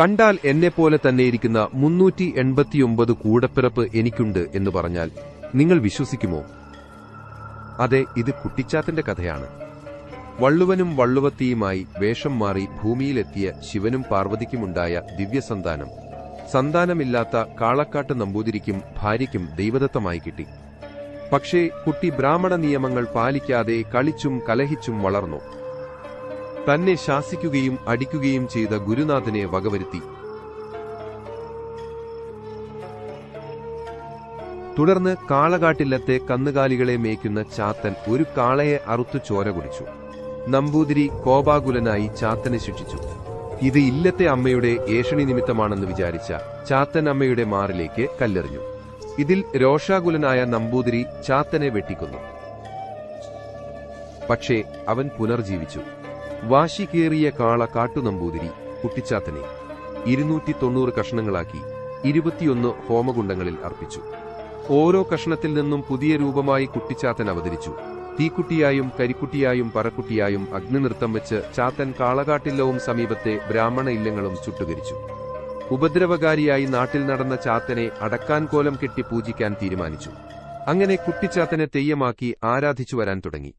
കണ്ടാൽ എന്നെപ്പോലെ തന്നെയിരിക്കുന്ന മുന്നൂറ്റി എൺപത്തിയൊമ്പത് കൂടപ്പിറപ്പ് എനിക്കുണ്ട് എന്ന് പറഞ്ഞാൽ നിങ്ങൾ വിശ്വസിക്കുമോ? അതെ ഇത് കുട്ടിച്ചാത്തന്റെ കഥയാണ്. വള്ളുവനും വള്ളുവത്തിയുമായി വേഷം മാറി ഭൂമിയിലെത്തിയ ശിവനും പാർവതിക്കുമുണ്ടായ ദിവ്യസന്താനം. സന്താനമില്ലാത്ത കാളക്കാട്ട് നമ്പൂതിരിക്കും ഭാര്യയ്ക്കും ദൈവദത്തമായി കിട്ടി. പക്ഷേ കുട്ടി ബ്രാഹ്മണ നിയമങ്ങൾ പാലിക്കാതെ കളിച്ചും കലഹിച്ചും വളർന്നു. തന്നെ ശാസിക്കുകയും അടിക്കുകയും ചെയ്ത ഗുരുനാഥനെ വകവരുത്തി. തുടർന്ന് കാളകാട്ടില്ലത്തെ കന്നുകാലികളെ മേയ്ക്കുന്ന ചാത്തൻ ഒരു കാളയെ അറുത്തു ചോര കുടിച്ചു. നമ്പൂതിരി കോപാകുലനായി ചാത്തനെ ശിക്ഷിച്ചു. ഇത് ഇല്ലത്തെ അമ്മയുടെ ഏഷണി നിമിത്തമാണെന്ന് വിചാരിച്ച ചാത്തൻ അമ്മയുടെ മാറിലേക്ക് കല്ലെറിഞ്ഞു. ഇതിൽ രോഷാകുലനായ നമ്പൂതിരി ചാത്തനെ വെട്ടിക്കൊന്നു. പക്ഷേ അവൻ പുനർജീവിച്ചു. വാശി കേറിയ കാള കാട്ടുനമ്പൂതിരി കുട്ടിച്ചാത്തനെ ഇരുന്നൂറ്റി തൊണ്ണൂറ് കഷണങ്ങളാക്കി ഇരുപത്തിയൊന്ന് ഹോമകുണ്ടങ്ങളിൽ അർപ്പിച്ചു. ഓരോ കഷ്ണത്തിൽ നിന്നും പുതിയ രൂപമായി കുട്ടിച്ചാത്തൻ അവതരിച്ചു. തീക്കുട്ടിയായും കരിക്കുട്ടിയായും പറക്കുട്ടിയായും അഗ്നിനൃത്തം വെച്ച് ചാത്തൻ കാളകാട്ടില്ലവും സമീപത്തെ ബ്രാഹ്മണ ഇല്ലങ്ങളും ചുട്ടുകരിച്ചു ഉപദ്രവകാരിയായി നാട്ടിൽ നടന്ന ചാത്തനെ അടക്കാൻ കോലം കെട്ടി പൂജിക്കാൻ തീരുമാനിച്ചു. അങ്ങനെ കുട്ടിച്ചാത്തനെ തെയ്യമാക്കി ആരാധിച്ചു വരാൻ തുടങ്ങി.